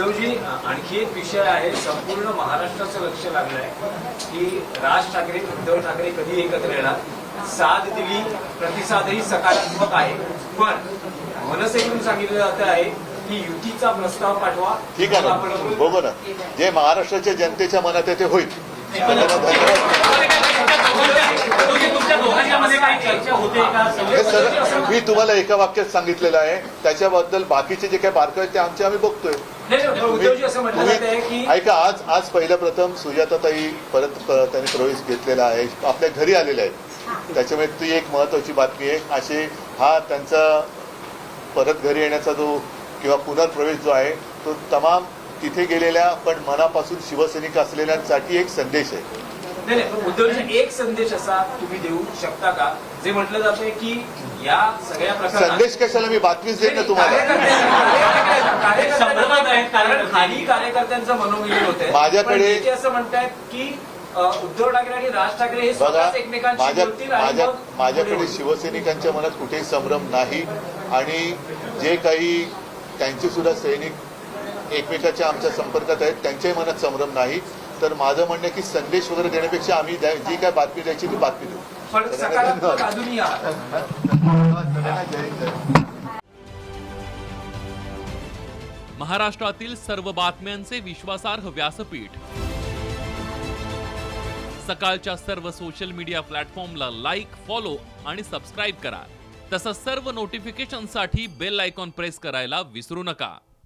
उद्धवजी आणखी एक विषय आहे संपूर्ण महाराष्ट्राचं लक्ष लागलंय की राज ठाकरे उद्धव ठाकरे कधी एकत्र येणार? साथ दिली प्रतिसादही सकारात्मक आहे. पण मनसेकडून सांगितलं जात आहे की युतीचा प्रस्ताव पाठवा ठीक आहे ना. आपण. बघू ना जे महाराष्ट्राच्या जनतेच्या मनात आहे ते होईल त्यांना धन्यवाद तुमच्या दोघांच्यामध्ये काही चर्चा होते का हे सर मी तुम्हाला एका वाक्यात सांगितलेलं आहे. त्याच्याबद्दल बाकीचे जे काही बारकावे आहेत ते आमचे आम्ही बघतोय. आहे ऐका आज आज पहिल्या प्रथम सुजाताताई परत त्यांनी प्रवेश घेतलेला आहे. आपल्या घरी आलेले आहेत. त्याच्यामुळे ती एक महत्वाची बातमी आहे. असे हा त्यांचा परत घरी येण्याचा जो किंवा पुनर्प्रवेश जो आहे तो तमाम तिथे गेलेल्या पण मनापासून शिवसैनिक असलेल्यांसाठी एक संदेश आहे. नाही नाही पण उद्धवजी एक संदेश असा तुम्ही देऊ शकता का? जे म्हटलं जातंय की या सगळ्या संदेश कशाला मी बातमीच देईन ना तुम्हाला? संभ्रमात आहेत कारण खाली कार्यकर्त्यांचं होत आहे माझ्याकडे- असं म्हणतायत की अ, उद्धव ठाकरे आणि राज ठाकरे हे बघा स्वतःच एकमेकांशी माझ्या बोलतील आणि माझ्या मग पुढे माझ्याकडे होईल. शिवसैनिकांच्या मनात कुठेही संभ्रम नाही आणि जे काही त्यांचे सुद्धा सैनिक एकमेकाच्या आमच्या संपर्कात आहेत त्यांच्याही मनात संभ्रम नाही. तर माझं म्हणणं की संदेश वगैरे देण्यापेक्षा आम्ही जी काय बातमी द्यायची ती बातमी देऊ. महाराष्ट्रातील सर्व बातम्यांचे विश्वासार्ह व्यासपीठ. सकाळच्या सर्व सोशल मीडिया प्लॅटफॉर्मला लाईक फॉलो आणि सबस्क्राईब करा. तसंच सर्व नोटिफिकेशनसाठी बेल आयकॉन प्रेस करायला विसरू नका.